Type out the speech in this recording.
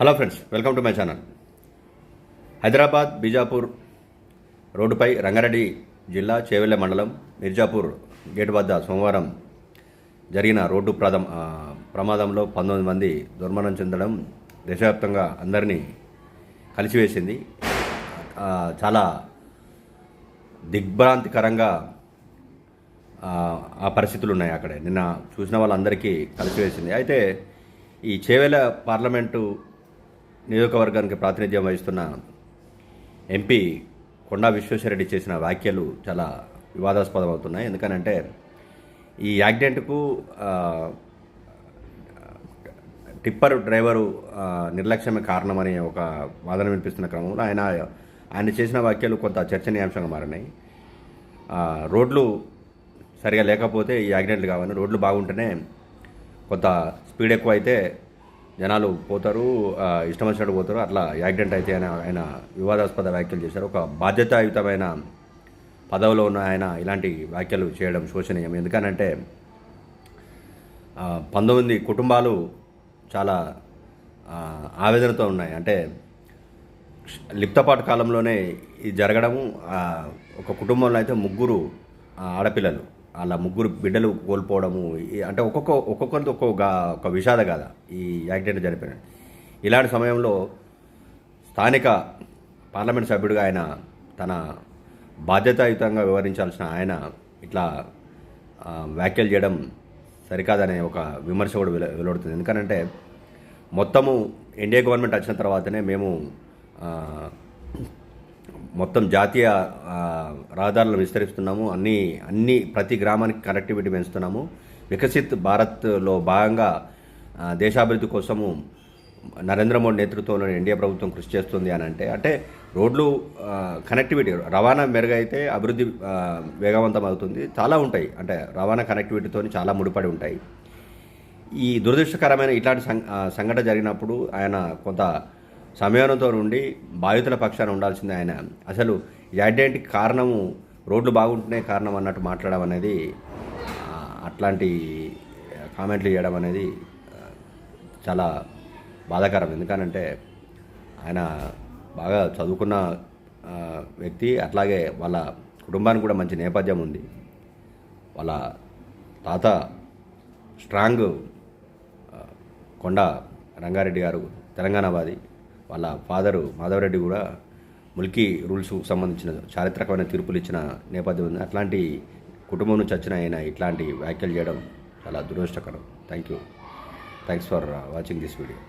Hello friends welcome to my channel Hyderabad Bijapur రోడ్డుపై రంగారెడ్డి జిల్లా చేవెళ్ళ మండలం మిర్జాపూర్ గేట్ వద్ద సోమవారం జరిగిన రోడ్డు ప్రదం ప్రమాదంలో పంతొమ్మిది మంది దుర్మరణం చెందడం దేశవ్యాప్తంగా అందరినీ కలిసివేసింది. చాలా దిగ్భ్రాంతికరంగా ఆ, ఆ పరిస్థితులు ఉన్నాయి అక్కడ. నిన్న చూసిన వాళ్ళందరికీ కలిసివేసింది. అయితే ఈ చేవెల పార్లమెంటు నియోజకవర్గానికి ప్రాతినిధ్యం వహిస్తున్న ఎంపీ కొండా విశ్వేశ్వరరెడ్డి చేసిన వ్యాఖ్యలు చాలా వివాదాస్పదం అవుతున్నాయి ఎందుకనంటే ఈ యాక్సిడెంట్కు టిప్పర్ డ్రైవరు నిర్లక్ష్యమే కారణమని ఒక వాదన వినిపిస్తున్న క్రమంలో ఆయన ఆయన చేసిన వ్యాఖ్యలు కొంత చర్చనీయాంశంగా మారినాయి. రోడ్లు సరిగా లేకపోతే ఈ యాక్సిడెంట్లు కావని రోడ్లు బాగుంటేనే కొంత స్పీడ్ ఎక్కువ అయితే జనాలు పోతారు ఇష్టం వచ్చినట్టు పోతారు. అట్లా యాక్సిడెంట్ అయితే అని ఆయన వివాదాస్పద వ్యాఖ్యలు చేశారు. ఒక బాధ్యతాయుతమైన పదవిలో ఉన్న ఆయన ఇలాంటి వ్యాఖ్యలు చేయడం శోచనీయం ఎందుకనంటే పంతొమ్మిది కుటుంబాలు చాలా ఆవేదనతో ఉన్నాయి. అంటే లిప్తపాటు కాలంలోనే ఇది జరగడము ఒక కుటుంబంలో అయితే ముగ్గురు ఆడపిల్లలు. అలా ముగ్గురు బిడ్డలు కోల్పోవడము అంటే ఒక్కొక్క ఒక్కొక్కరిది ఒక్కొక్క ఒక విషాద గాథ ఈ యాక్సిడెంట్ జరిపిన ఇలాంటి సమయంలో స్థానిక పార్లమెంట్ సభ్యుడిగా ఆయన తన బాధ్యతాయుతంగా వివరించాల్సిన ఆయన ఇట్లా వ్యాఖ్యలు చేయడం సరికాదనే ఒక విమర్శ కూడా వెలువడుతుంది. ఎందుకంటే మొత్తము ఎన్డీఏ గవర్నమెంట్ వచ్చిన తర్వాతనే మేము మొత్తం జాతీయ రహదారులను విస్తరిస్తున్నాము. అన్ని అన్ని ప్రతి గ్రామానికి కనెక్టివిటీ పెంచుతున్నాము. వికసిత్ భారత్లో భాగంగా దేశాభివృద్ధి కోసము నరేంద్ర మోడీ నేతృత్వంలోని ఎన్డీఏ ప్రభుత్వం కృషి చేస్తుంది అని అంటే అంటే రోడ్లు కనెక్టివిటీ రవాణా మెరుగైతే అభివృద్ధి వేగవంతం అవుతుంది. చాలా ఉంటాయి. అంటే రవాణా కనెక్టివిటీతో చాలా ముడిపడి ఉంటాయి. ఈ దురదృష్టకరమైన ఇట్లాంటి సంఘటన జరిగినప్పుడు ఆయన కొంత సమయంతో నుండి బాధితుల పక్షాన ఉండాల్సింది ఆయన. అసలు ఈ కారణము రోడ్లు బాగుంటున్నాయి కారణం అన్నట్టు మాట్లాడడం అనేది అట్లాంటి కామెంట్లు చేయడం అనేది చాలా బాధాకరం. ఎందుకనంటే ఆయన బాగా చదువుకున్న వ్యక్తి అట్లాగే వాళ్ళ కుటుంబానికి కూడా మంచి నేపథ్యం ఉంది. వాళ్ళ తాత స్ట్రాంగ్ కొండ రంగారెడ్డి గారు తెలంగాణ వాది. వాళ్ళ ఫాదరు మాధవరెడ్డి కూడా ముల్కీ రూల్స్కు సంబంధించిన చారిత్రకమైన తీర్పులు ఇచ్చిన నేపథ్యం ఉంది. అట్లాంటి కుటుంబం నుంచి వచ్చిన ఆయన ఇట్లాంటి వ్యాఖ్యలు చేయడం చాలా దురదృష్టకరం. Thank you thanks for watching this video